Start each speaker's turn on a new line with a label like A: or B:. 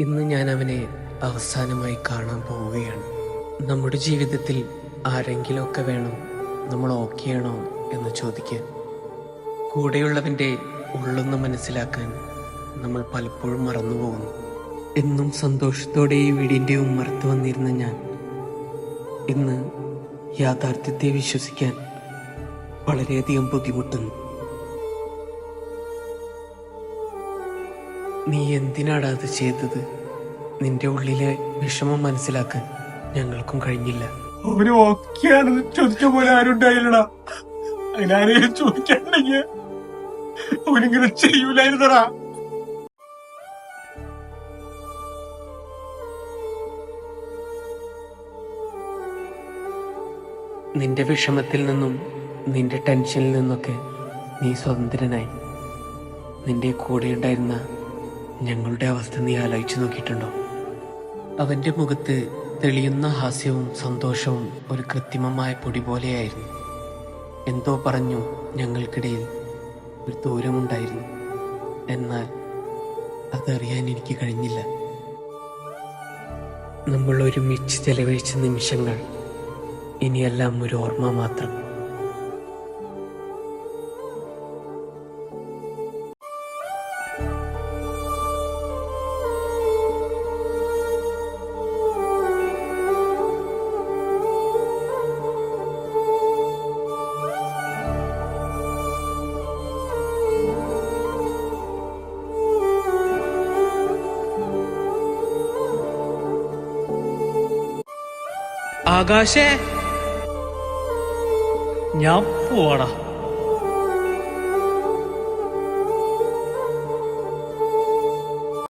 A: ഇന്ന് ഞാൻ അവനെ അവസാനമായി കാണാൻ പോവുകയാണ്. നമ്മുടെ ജീവിതത്തിൽ ആരെങ്കിലുമൊക്കെ വേണം നമ്മൾ ഓക്കെയാണോ എന്ന് ചോദിക്കാൻ. കൂടെയുള്ളവന്റെ ഉള്ളൊന്ന് മനസ്സിലാക്കാൻ നമ്മൾ പലപ്പോഴും മറന്നുപോകുന്നു എന്നും സന്തോഷത്തോടെ ഈ വീടിന്റെ ഉമ്മർത്ത് വന്നിരുന്ന ഞാൻ ഇന്ന് യാഥാർത്ഥ്യത്തെ വിശ്വസിക്കാൻ വളരെയധികം ബുദ്ധിമുട്ടുന്നു. നീ എന്തിനാടാ അത് ചെയ്തത്? നിന്റെ ഉള്ളിലെ വിഷമം മനസ്സിലാക്കാൻ ഞങ്ങൾക്കും കഴിഞ്ഞില്ല.
B: അവന് ഓക്കെയാണെന്ന് ചോദിച്ച പോലെ ആരും ഉണ്ടായില്ലടാ. അതിനാരെയും ചോദിക്കാണ്ടെങ്കിൽ അവനിങ്ങനെ ചെയ്യൂലായിരുന്നടാ.
A: നിന്റെ വിഷമത്തിൽ നിന്നും നിന്റെ ടെൻഷനിൽ നിന്നൊക്കെ നീ സ്വതന്ത്രനായി. നിന്റെ കൂടെ ഉണ്ടായിരുന്ന ഞങ്ങളുടെ അവസ്ഥ നീ ആലോചിച്ചു നോക്കിയിട്ടുണ്ടോ? അവന്റെ മുഖത്ത് തെളിയുന്ന ഹാസ്യവും സന്തോഷവും ഒരു കൃത്രിമമായ പൊടി പോലെയായിരുന്നു. എന്തോ പറഞ്ഞു ഞങ്ങൾക്കിടയിൽ ഒരു ദൂരമുണ്ടായിരുന്നു. എന്നാൽ അതറിയാൻ എനിക്ക് കഴിഞ്ഞില്ല. നമ്മൾ ഒരുമിച്ച് ചെലവഴിച്ച നിമിഷങ്ങൾ ഇനിയെല്ലാം ഒരു ഓർമ്മ മാത്രം.
C: ആകാശേ. ഞാൻ പോവാടാ.